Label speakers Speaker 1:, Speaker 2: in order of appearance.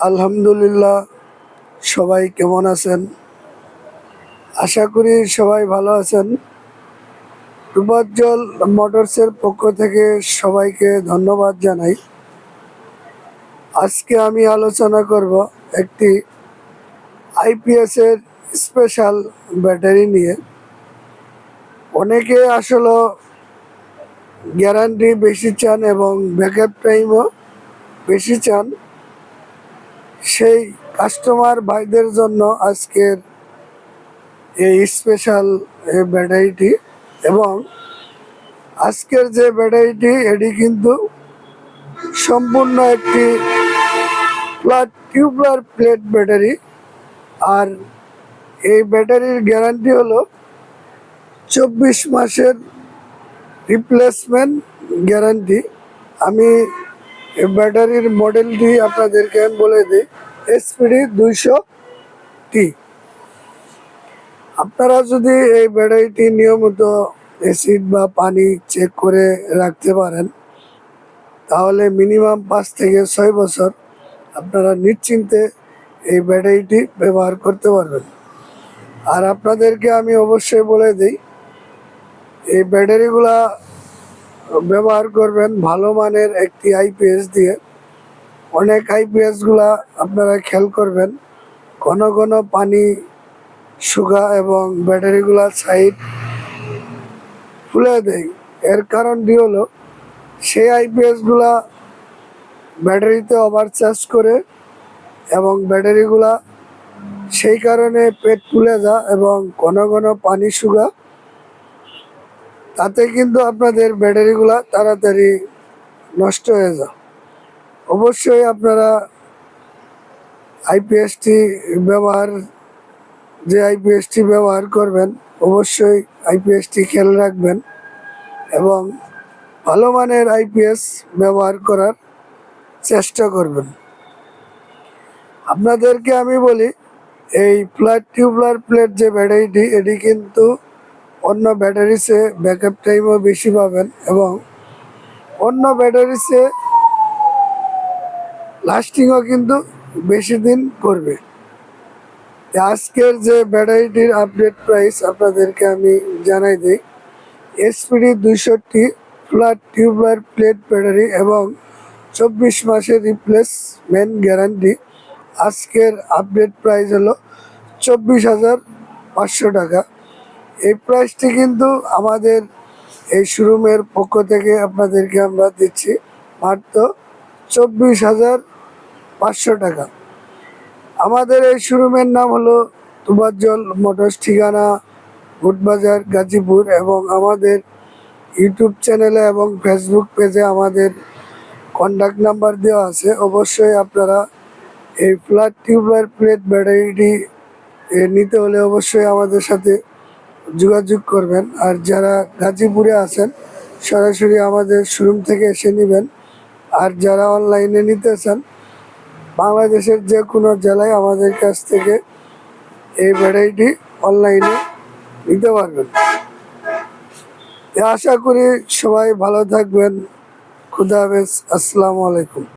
Speaker 1: আলহামদুলিল্লাহ, সবাই কেমন আছেন? আশা করি সবাই ভালো আছেন। ডুবাজ্জল মোটরসের পক্ষ থেকে সবাইকে ধন্যবাদ জানাই। আজকে আমি আলোচনা করব একটি আইপিএস এর স্পেশাল ব্যাটারি নিয়ে। অনেকে আসলে গ্যারান্টি বেশি চান এবং ব্যাকআপ টাইমও বেশি চান। সেই কাস্টমার ভাইদের জন্য আজকের এই স্পেশাল এই ব্যাটারিটি এবং আজকের যে ব্যাটারিটি এটি কিন্তু সম্পূর্ণ একটি ফ্ল্যাট টিউবলার প্লেট ব্যাটারি আর এই ব্যাটারির গ্যারান্টি হলো চব্বিশ মাসের রিপ্লেসমেন্ট গ্যারান্টি আমি ব্যাটারির মডেলটি আপনাদেরকে আমি বলে দিই এসপিডি দুইশো টি আপনারা যদি এই ব্যাটারিটি নিয়মিত অ্যাসিড বা পানি চেক করে রাখতে পারেন, তাহলে মিনিমাম পাঁচ থেকে ছয় বছর আপনারা নিশ্চিন্তে এই ব্যাটারিটি ব্যবহার করতে পারবেন। আর আপনাদেরকে আমি অবশ্যই বলে দিই, এই ব্যাটারিগুলা ব্যবহার করবেন ভালো মানের একটি আইপিএস দিয়ে। অনেক আইপিএসগুলা আপনারা খেয়াল করবেন। ঘন ঘন পানি শুকা এবং ব্যাটারিগুলা সাইড ফুলে দেয়। এর কারণটি হলো? সেই আইপিএসগুলা ব্যাটারিতে ওভারচার্জ করে এবং ব্যাটারিগুলা সেই কারণে পেট ফুলে যা এবং ঘন ঘন পানি শুকা তাতে কিন্তু আপনাদের ব্যাটারিগুলো তাড়াতাড়ি নষ্ট হয়ে যায়। অবশ্যই আপনারা আইপিএসটি ব্যবহার, যে আইপিএসটি ব্যবহার করবেন, অবশ্যই আইপিএসটি খেয়াল রাখবেন এবং ভালো মানের আইপিএস ব্যবহার করার চেষ্টা করবেন। আপনাদেরকে আমি বলি, এই ফ্ল্যাট টিউবলার প্লেট যে ব্যাটারিটি, এটি কিন্তু অন্য ব্যাটারিসে ব্যাকআপ টাইমও বেশি পাবেন এবং অন্য ব্যাটারিসে লাস্টিংও কিন্তু বেশি দিন করবে। আজকের যে ব্যাটারিটির আপডেট প্রাইস আপনাদেরকে আমি জানাই দিই এসপিডি দুইশোটি ফ্ল্যাট টিউবলার প্লেট ব্যাটারি এবং চব্বিশ মাসের রিপ্লেসমেন্ট গ্যারান্টি। আজকের আপডেট প্রাইস হলো চব্বিশ হাজার পাঁচশো টাকা। এই প্রাইসটি কিন্তু আমাদের এই শোরুমের পক্ষ থেকে আপনাদেরকে আমরা দিচ্ছি মাত্র চব্বিশ হাজার পাঁচশো টাকা। আমাদের এই শোরুমের নাম হলো তুবাজ্জল মোটরস ঠিকানা ভুটবাজার গাজীপুর এবং আমাদের ইউটিউব চ্যানেলে এবং ফেসবুক পেজে আমাদের কন্ট্যাক্ট নাম্বার দেওয়া আছে। অবশ্যই আপনারা এই ফ্ল্যাট টিউবলার প্লেট ব্যাটারিটি নিতে হলে অবশ্যই আমাদের সাথে যোগাযোগ করবেন। আর যারা গাজীপুরে আছেন, সরাসরি আমাদের শোরুম থেকে এসে নেবেন। আর যারা অনলাইনে নিতে চান, বাংলাদেশের যে কোনো জেলায় আমাদের কাছ থেকে এই ব্যাটারিটি অনলাইনে নিতে পারবেন। আশা করি সবাই ভালো থাকবেন। খুদা হাফেজ। আসসালামু আলাইকুম।